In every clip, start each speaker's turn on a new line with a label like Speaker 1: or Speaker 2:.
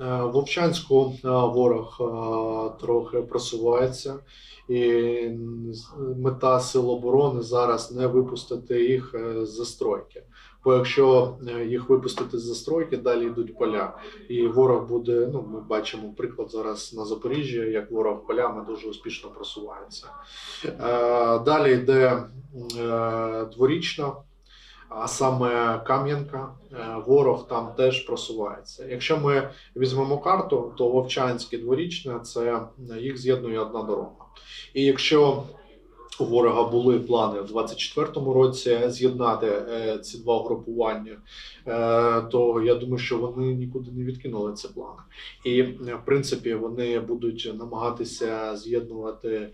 Speaker 1: Е, В Овчанську е, ворог е, трохи просувається, і мета сил оборони зараз не випустити їх з застройки. Бо якщо їх випустити з застройки, далі йдуть поля, і ворог буде. Ну, ми бачимо приклад зараз на Запоріжжі, як ворог полями дуже успішно просувається. Далі йде дворічна. А саме Кам'янка, Е, ворог там теж просувається. Якщо ми візьмемо карту, то Вовчанське дворічне це е, їх з'єднує одна дорога. І якщо у ворога були плани в 24-му році з'єднати е, ці два групування, е, то я думаю, що вони нікуди не відкинули ці плани. І е, в принципі вони будуть намагатися з'єднувати,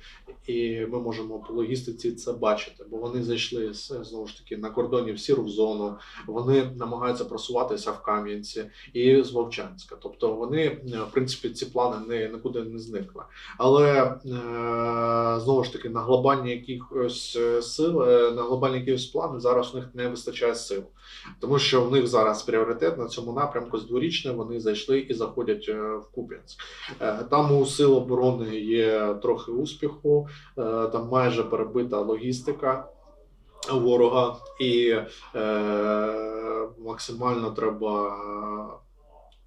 Speaker 1: і ми можемо по логістиці це бачити, бо вони зайшли знову ж таки на кордоні в сіру зону. Вони намагаються просуватися в Кам'янці і з Вовчанська. Тобто вони, в принципі, ці плани не, нікуди не зникли. Але знову ж таки на якихось е, сил, е, на глобальні якісь плани зараз у них не вистачає сил, тому що в них зараз пріоритет на цьому напрямку з дворічне вони зайшли і заходять е, в Куп'янськ. Там у сил оборони є трохи успіху, там майже перебита логістика ворога, і е, максимально треба.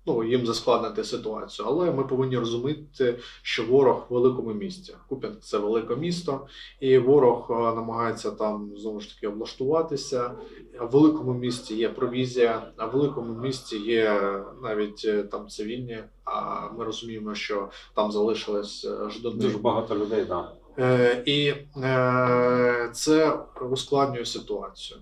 Speaker 1: Ну, їм заскладнити ситуацію, але ми повинні розуміти, що ворог в великому місті. Куп'янськ це велике місто, і ворог е, намагається там знову ж таки облаштуватися. В великому місті є провізія, а в великому місті є навіть е, там цивільні. А ми розуміємо, що там залишилось е, ждони.
Speaker 2: Дуже багато людей.
Speaker 1: Е, і це ускладнює ситуацію.